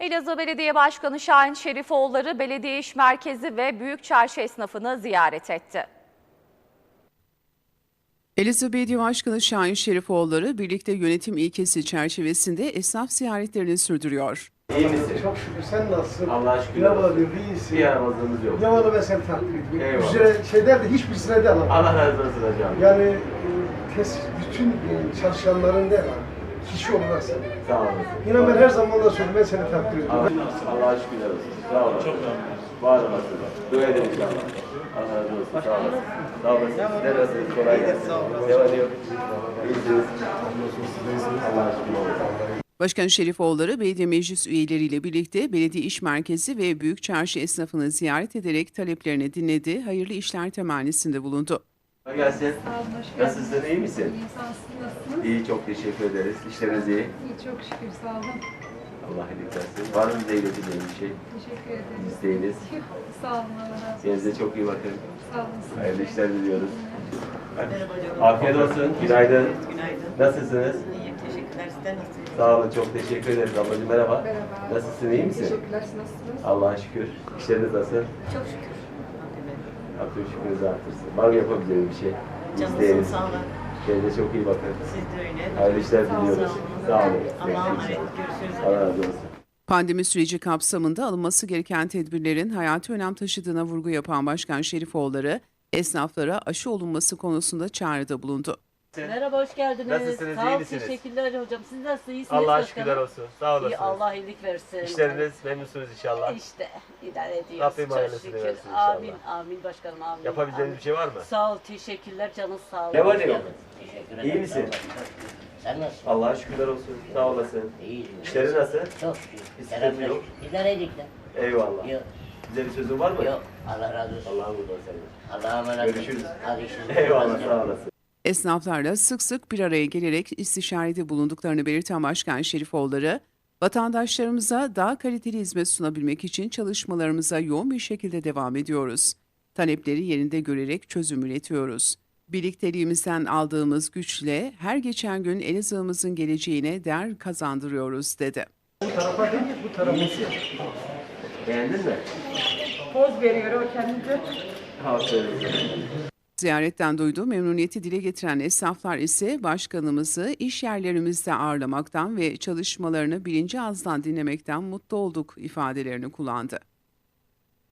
Elazığ Belediye Başkanı Şahin Şerifoğulları Belediye İş Merkezi ve Büyükçarşı esnafını ziyaret etti. Elazığ Belediye Başkanı Şahin Şerifoğulları birlikte yönetim ilkesi çerçevesinde esnaf ziyaretlerini sürdürüyor. İyi misin? Çok şükür sen nasılsın? Allah'a şükür. Ne var diyor, iyisin. Bir yaramazlığımız yok. Ne var ben seni takdir ediyorum. Eyvallah. Üzere şeyler de hiçbirisine de alamam. Allah razı olsun hocam. Yani e, kes, bütün e, çalışanların ne var? Kişi olarak sen. Sağ olasın. İnan ben her zaman da söylüyorum ben seni takdir ediyorum. Allah'a şükürler olsun. Sağ olasın. Çok Var olasın. Dua edin inşallah. Allah razı olsun. Sağ olasın. Sağ olasın. Sizler nasılsınız? Kolay gelsin. Ne yok? İyisiniz. Allah'a şükür olsun. Başkan Şerifoğulları belediye meclis üyeleriyle birlikte belediye iş merkezi ve Büyükçarşı esnafını ziyaret ederek taleplerini dinledi, hayırlı işler temennisinde bulundu. Gelsin. Sağ olun, hoş geldiniz. Nasılsın? iyi misin? İyi, sağ olun. Siz nasılsınız? İyi, çok teşekkür ederiz. İşleriniz iyi. İyi, çok şükür. Sağ olun. Allah iyilik versin. Var mı zeynep'in bir şey? Teşekkür ederiz. İsteğiniz. Sağ olun. Allah razı olsun. Kendinize çok iyi bakın. Sağ olun. siz de. Hayırlı işler diliyoruz. Afiyet olsun. Günaydın. Günaydın. Nasılsınız? İyiyim, teşekkürler. Sizler nasılsınız? Sağ olun. Çok teşekkür ederiz ablacığım. Merhaba. Merhaba. Nasılsın? iyi misin? Teşekkürler. Siz nasılsınız? Allah'a şükür. İşleriniz nasıl? Çok şükür. Rabbim şükrünüzü artırsın. Var mı yapabileceğim bir şey? Canınızın sağlığı. Kendinize çok iyi bakın. Siz de öyle. Hayırlı işler diliyoruz. Sağ olun. Allah'a emanet. Görüşürüz. Allah razı olsun. Pandemi süreci kapsamında alınması gereken tedbirlerin hayati önem taşıdığına vurgu yapan Başkan Şerifoğulları, esnaflara aşı olunması konusunda çağrıda bulundu. Merhaba, hoş geldiniz. Nasılsınız, Sağ iyi ol, misiniz? Teşekkürler hocam. Siz nasılsınız? İyisiniz Allah'a başkanım? şükürler olsun. Sağ İyi, olasınız. Allah iyilik versin. İşleriniz memnunsunuz inşallah. İşte idare ediyoruz. Rabbim çok hayırlısını şükür. versin inşallah. Amin, amin başkanım, amin. Yapabileceğiniz amin. bir şey var mı? Sağ ol, teşekkürler. Canın sağ olun. Ne var ne yok? Teşekkür İyi ederim. misin? Sen nasılsın? Allah'a şükürler olsun. Sağ olasın. İyiyim. İşleri nasıl? Çok şükür. Bir sıkıntı Selamlar. yok. İdare edik de. Eyvallah. Yok. Bize bir sözün var mı? Yok. Allah razı olsun. Allah'ın kurban senin. Allah'a emanet. Görüşürüz. Hadi işiniz. Eyvallah sağ olasın. Esnaflarla sık sık bir araya gelerek istişarede bulunduklarını belirten Başkan Şerifoğulları, vatandaşlarımıza daha kaliteli hizmet sunabilmek için çalışmalarımıza yoğun bir şekilde devam ediyoruz. Talepleri yerinde görerek çözüm üretiyoruz. Birlikteliğimizden aldığımız güçle her geçen gün Elazığ'ımızın geleceğine değer kazandırıyoruz dedi. Bu tarafa değil bu tarafa. Beğendin mi? Poz veriyor o kendince. Aferin. Ziyaretten duyduğu memnuniyeti dile getiren esnaflar ise başkanımızı iş yerlerimizde ağırlamaktan ve çalışmalarını birinci ağızdan dinlemekten mutlu olduk ifadelerini kullandı.